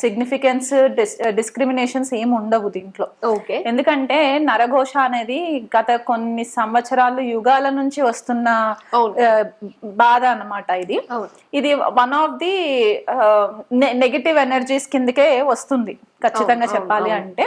Significance discriminations ఏమి ఉండవు దీంట్లో. ఓకే. ఎందుకంటే నరఘోష అనేది గత కొన్ని సంవత్సరాలు యుగాల నుంచి వస్తున్న బాధ అన్నమాట ఇది. ఇది one of the negative energies కిందకే వస్తుంది ఖచ్చితంగా చెప్పాలి. అంటే.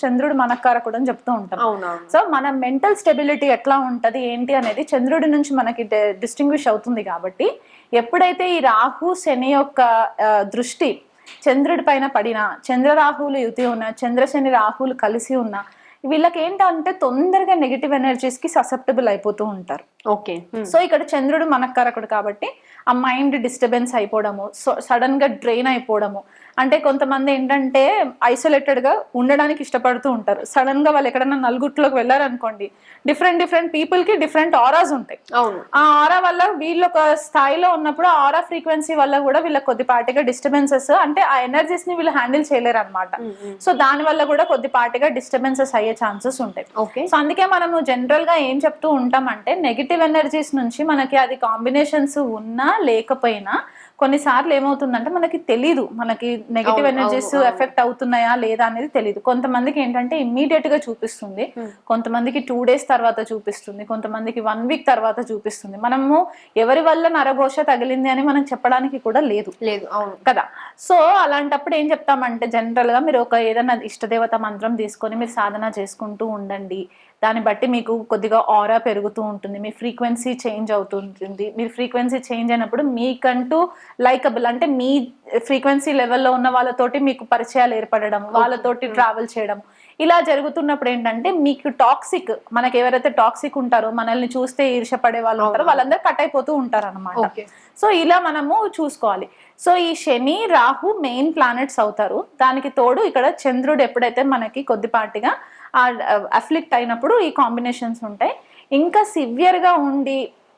చంద్రుడు మనకారకుడు అని చెప్తూ ఉంటాం. సో మన మెంటల్ స్టెబిలిటీ ఎట్లా ఉంటది ఏంటి అనేది చంద్రుడి నుంచి మనకి డిస్టింగ్విష్ అవుతుంది కాబట్టి ఎప్పుడైతే ఈ రాహు శని యొక్క దృష్టి చంద్రుడి పైన పడిన చంద్రరాహువులు యుతి ఉన్న చంద్రశని రాహువులు కలిసి ఉన్న వీళ్ళకి ఏంటంటే తొందరగా నెగిటివ్ ఎనర్జీస్కి ససెప్టబుల్ అయిపోతూ ఉంటారు. ఓకే. సో ఇక్కడ చంద్రుడు మనకారకుడు కాబట్టి ఆ మైండ్ డిస్టర్బెన్స్ అయిపోవడము సో సడన్గా డ్రైన్ అయిపోవడము అంటే కొంతమంది ఏంటంటే ఐసోలేటెడ్గా ఉండడానికి ఇష్టపడుతూ ఉంటారు. సడన్గా వాళ్ళు ఎక్కడైనా నలుగుట్లోకి వెళ్ళారనుకోండి డిఫరెంట్ డిఫరెంట్ పీపుల్కి డిఫరెంట్ ఆరాస్ ఉంటాయి. ఆ ఆరా వల్ల వీళ్ళు ఒక స్థాయిలో ఉన్నప్పుడు ఆ ఆరా ఫ్రీక్వెన్సీ వల్ల కూడా వీళ్ళకి కొద్దిపాటిగా డిస్టర్బెన్సెస్ అంటే ఆ ఎనర్జీస్ని వీళ్ళు హ్యాండిల్ చేయలేరు అనమాట సో దాని వల్ల కూడా కొద్దిపాటిగా డిస్టర్బెన్సెస్ అయ్యే ఛాన్సెస్ ఉంటాయి. ఓకే. సో అందుకే మనము జనరల్గా ఏం చెప్తూ ఉంటామంటే నెగిటివ్ ఎనర్జీస్ నుంచి మనకి అది కాంబినేషన్స్ ఉన్నా లేకపోయినా కొన్నిసార్లు ఏమవుతుందంటే మనకి తెలీదు. మనకి నెగిటివ్ ఎనర్జీస్. ఎఫెక్ట్ అవుతున్నాయా లేదా అనేది తెలియదు కొంతమందికి ఏంటంటే ఇమ్మీడియట్గా చూపిస్తుంది. కొంతమందికి టూ డేస్ తర్వాత చూపిస్తుంది. కొంతమందికి వన్ వీక్ తర్వాత చూపిస్తుంది. మనము ఎవరి వల్ల నరఘోష తగిలింది అని మనం చెప్పడానికి కూడా లేదు. లేదు అవును. కదా? సో అలాంటప్పుడు ఏం చెప్తామంటే జనరల్గా మీరు ఒక ఏదైనా ఇష్టదేవత మంత్రం తీసుకొని మీరు సాధన చేసుకుంటూ ఉండండి. దాన్ని బట్టి మీకు కొద్దిగా ఆరా పెరుగుతూ ఉంటుంది మీ ఫ్రీక్వెన్సీ చేంజ్ అవుతుంటుంది మీరు ఫ్రీక్వెన్సీ చేంజ్ అయినప్పుడు మీకంటూ లైకబుల్ అంటే మీ ఫ్రీక్వెన్సీ లెవెల్లో ఉన్న వాళ్ళతోటి మీకు పరిచయాలు ఏర్పడడం వాళ్ళతోటి ట్రావెల్ చేయడం. ఇలా జరుగుతున్నప్పుడు ఏంటంటే మీకు టాక్సిక్ మనకి ఎవరైతే టాక్సిక్ ఉంటారో మనల్ని చూస్తే ఈర్షపడే వాళ్ళు ఉంటారో వాళ్ళందరూ కట్ అయిపోతూ ఉంటారు అనమాట సో ఇలా మనము చూసుకోవాలి. సో ఈ శని రాహు మెయిన్ ప్లానెట్స్ అవుతారు. దానికి తోడు ఇక్కడ చంద్రుడు ఎప్పుడైతే మనకి కొద్దిపాటిగా అఫ్లిక్ట్ అయినప్పుడు ఈ కాంబినేషన్స్ ఉంటాయి. ఇంకా సివియర్గా ఉండి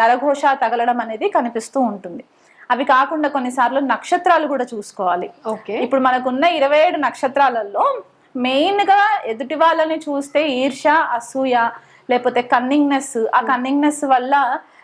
నరఘోష తగలడం అనేది కనిపిస్తూ ఉంటుంది. అవి కాకుండా కొన్నిసార్లు నక్షత్రాలు కూడా చూసుకోవాలి. ఓకే. ఇప్పుడు మనకున్న ఇరవై ఏడు నక్షత్రాలలో మెయిన్గా ఎదుటి వాళ్ళని చూస్తే ఈర్ష అసూయ లేకపోతే కన్నింగ్నెస్ ఆ కన్నింగ్నెస్ వల్ల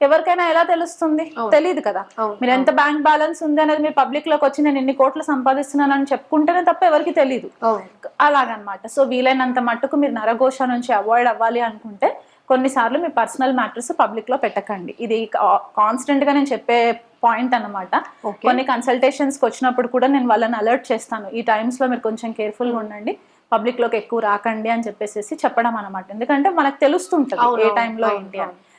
ఎవరికైనా ఎలా తెలుస్తుంది. తెలియదు కదా. మీరు ఎంత బ్యాంక్ బ్యాలెన్స్ ఉంది అనేది మీరు పబ్లిక్లోకి వచ్చి నేను ఇన్ని కోట్లు సంపాదిస్తున్నాను అని చెప్పుకుంటేనే తప్ప ఎవరికి తెలియదు అలాగనమాట. సో వీలైనంత మట్టుకు మీరు నరఘోష నుంచి అవాయిడ్ అవ్వాలి అనుకుంటే కొన్నిసార్లు మీ పర్సనల్ మ్యాటర్స్ పబ్లిక్లో పెట్టకండి. ఇది కాన్స్టెంట్గా నేను చెప్పే పాయింట్ అన్నమాట. Okay. కొన్ని కన్సల్టేషన్స్కి వచ్చినప్పుడు కూడా నేను వాళ్ళని అలర్ట్ చేస్తాను. ఈ టైమ్స్లో మీరు కొంచెం కేర్ఫుల్గా ఉండండి. పబ్లిక్లోకి ఎక్కువ రాకండి అని చెప్పేసి చెప్పడం అనమాట ఎందుకంటే మనకు తెలుస్తుంటది ఏ టైంలో ఏంటి అని.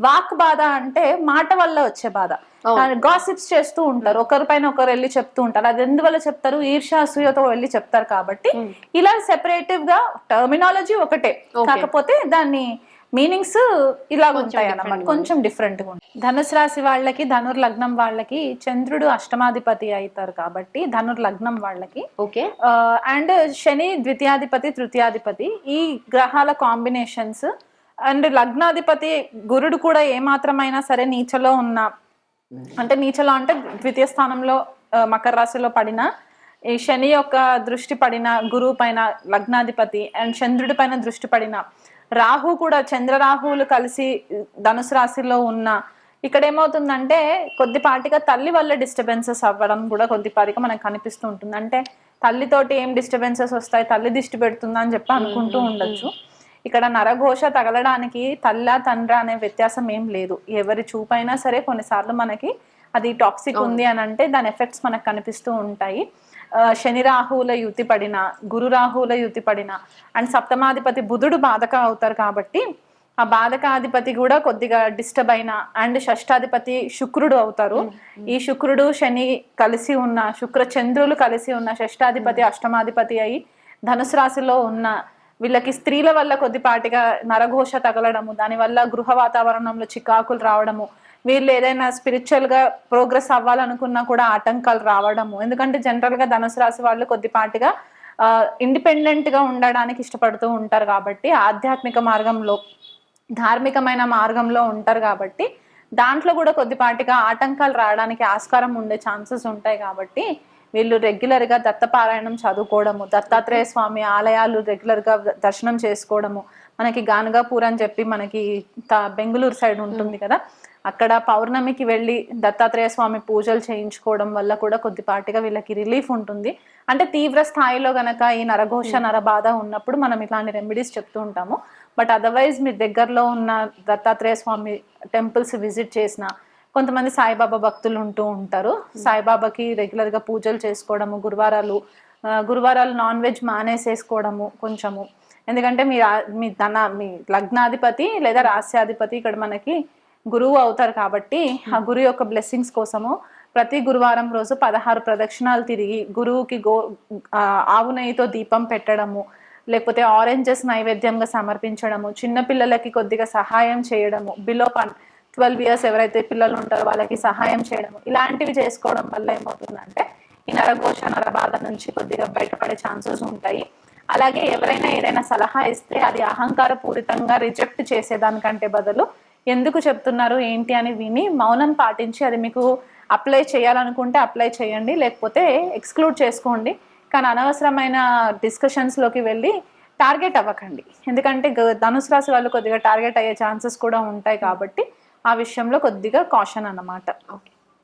వాక్ బాధ అంటే మాట వల్ల వచ్చే బాధ. గాసిప్స్ చేస్తూ ఉంటారు. ఒకరి పైన ఒకరు వెళ్ళి చెప్తూ ఉంటారు. అది ఎందువల్ల చెప్తారు? ఈర్ష్య అసూయతో వెళ్ళి చెప్తారు కాబట్టి ఇలా సెపరేటివ్గా టర్మినాలజీ ఒకటే. కాకపోతే దాన్ని మీనింగ్స్ ఇలా ఉంటాయి అన్నమాట. కొంచెం డిఫరెంట్గా ఉంటాయి. ధనుసు రాశి వాళ్ళకి ధనుర్ లగ్నం వాళ్ళకి చంద్రుడు అష్టమాధిపతి అవుతారు కాబట్టి ధనుర్ లగ్నం వాళ్ళకి. ఓకే. అండ్ శని ద్వితీయాధిపతి తృతీయాధిపతి ఈ గ్రహాల కాంబినేషన్స్ అండ్ లగ్నాధిపతి గురుడు కూడా ఏమాత్రమైనా సరే నీచలో ఉన్న అంటే నీచలో అంటే ద్వితీయ స్థానంలో మకర రాశిలో పడిన ఈ శని యొక్క దృష్టి పడిన గురువు పైన లగ్నాధిపతి అండ్ చంద్రుడి పైన దృష్టి పడిన రాహు కూడా చంద్ర రాహువులు కలిసి ధనుసు రాశిలో ఉన్న ఇక్కడ ఏమవుతుందంటే కొద్దిపాటిగా తల్లి వల్ల డిస్టర్బెన్సెస్ అవ్వడం కూడా కొద్దిపాటిగా మనకు కనిపిస్తూ ఉంటుంది. అంటే తల్లితోటి ఏం డిస్టర్బెన్సెస్ వస్తాయి తల్లి దిష్టి పెడుతుందా అని చెప్పి అనుకుంటూ ఉండొచ్చు. ఇక్కడ నరఘోష తగలడానికి తల్ల తండ్రి అనే వ్యత్యాసం ఏం లేదు. ఎవరి చూపైనా సరే కొన్నిసార్లు మనకి అది టాక్సిక్ ఉంది అని అంటే దాని ఎఫెక్ట్స్ మనకు కనిపిస్తూ ఉంటాయి. ఆ, శని రాహువుల యుతి పడిన గురు రాహువుల యుతి పడిన అండ్ సప్తమాధిపతి బుధుడు బాధక అవుతారు కాబట్టి ఆ బాధకాధిపతి కూడా కొద్దిగా డిస్టర్బ్ అయిన అండ్ షష్టాధిపతి శుక్రుడు అవుతారు. ఈ శుక్రుడు శని కలిసి ఉన్న శుక్ర చంద్రులు కలిసి ఉన్న షష్టాధిపతి అష్టమాధిపతి అయి ధనుసు రాశిలో ఉన్న వీళ్ళకి స్త్రీల వల్ల కొద్దిపాటిగా నరఘోష తగలడము దానివల్ల గృహ వాతావరణంలో చికాకులు రావడము వీళ్ళు ఏదైనా స్పిరిచువల్గా ప్రోగ్రెస్ అవ్వాలనుకున్నా కూడా ఆటంకాలు రావడము. ఎందుకంటే జనరల్గా ధనుసు రాశి వాళ్ళు కొద్దిపాటిగా ఇండిపెండెంట్గా ఉండడానికి ఇష్టపడుతూ ఉంటారు కాబట్టి ఆధ్యాత్మిక మార్గంలో ధార్మికమైన మార్గంలో ఉంటారు కాబట్టి దాంట్లో కూడా కొద్దిపాటిగా ఆటంకాలు రావడానికి ఆస్కారం ఉండే ఛాన్సెస్ ఉంటాయి కాబట్టి వీళ్ళు రెగ్యులర్గా దత్తపారాయణం చదువుకోవడము దత్తాత్రేయ స్వామి ఆలయాలు రెగ్యులర్గా దర్శనం చేసుకోవడము. మనకి గానగాపూర్ అని చెప్పి మనకి బెంగళూరు సైడ్ ఉంటుంది కదా. అక్కడ పౌర్ణమికి వెళ్ళి దత్తాత్రేయ స్వామి పూజలు చేయించుకోవడం వల్ల కూడా కొద్దిపాటిగా వీళ్ళకి రిలీఫ్ ఉంటుంది. అంటే తీవ్ర స్థాయిలో గనక ఈ నరఘోష నరబాధ ఉన్నప్పుడు మనం ఇట్లాంటి రెమెడీస్ చెప్తూ ఉంటాము. బట్ అదర్వైజ్ మీ దగ్గరలో ఉన్న దత్తాత్రేయ స్వామి టెంపుల్స్ విజిట్ చేసిన కొంతమంది సాయిబాబా భక్తులు ఉంటూ ఉంటారు. సాయిబాబాకి రెగ్యులర్గా పూజలు చేసుకోవడము గురువారాలు గురువారాలు నాన్ వెజ్ మానేసేసుకోవడము కొంచెము. ఎందుకంటే మీ మీ ధన మీ లగ్నాధిపతి లేదా రాస్యాధిపతి ఇక్కడ మనకి గురువు అవుతారు కాబట్టి ఆ గురువు యొక్క బ్లెస్సింగ్స్ కోసము ప్రతి గురువారం రోజు పదహారు ప్రదక్షిణాలు తిరిగి గురువుకి గో ఆవు నెయ్యితో దీపం పెట్టడము లేకపోతే ఆరెంజెస్ నైవేద్యంగా సమర్పించడము చిన్న పిల్లలకి కొద్దిగా సహాయం చేయడము బిలో పన్ ట్వెల్వ్ ఇయర్స్ ఎవరైతే పిల్లలు ఉంటారో వాళ్ళకి సహాయం చేయడము ఇలాంటివి చేసుకోవడం వల్ల ఏమవుతుందంటే ఈ నరఘోష నరబాధ నుంచి కొద్దిగా బయటపడే ఛాన్సెస్ ఉంటాయి. అలాగే ఎవరైనా ఏదైనా సలహా ఇస్తే అది అహంకార పూరితంగా రిజెక్ట్ చేసేదానికంటే బదులు ఎందుకు చెప్తున్నారు ఏంటి అని విని మౌనం పాటించి అది మీకు అప్లై చేయాలనుకుంటే అప్లై చేయండి లేకపోతే ఎక్స్క్లూడ్ చేసుకోండి. కానీ అనవసరమైన డిస్కషన్స్లోకి వెళ్ళి టార్గెట్ అవ్వకండి. ఎందుకంటే గ- ధనుసు రాశి వాళ్ళు కొద్దిగా టార్గెట్ అయ్యే ఛాన్సెస్ కూడా ఉంటాయి కాబట్టి ఆ విషయంలో కొద్దిగా కాషన్ అన్నమాట. ఓకే.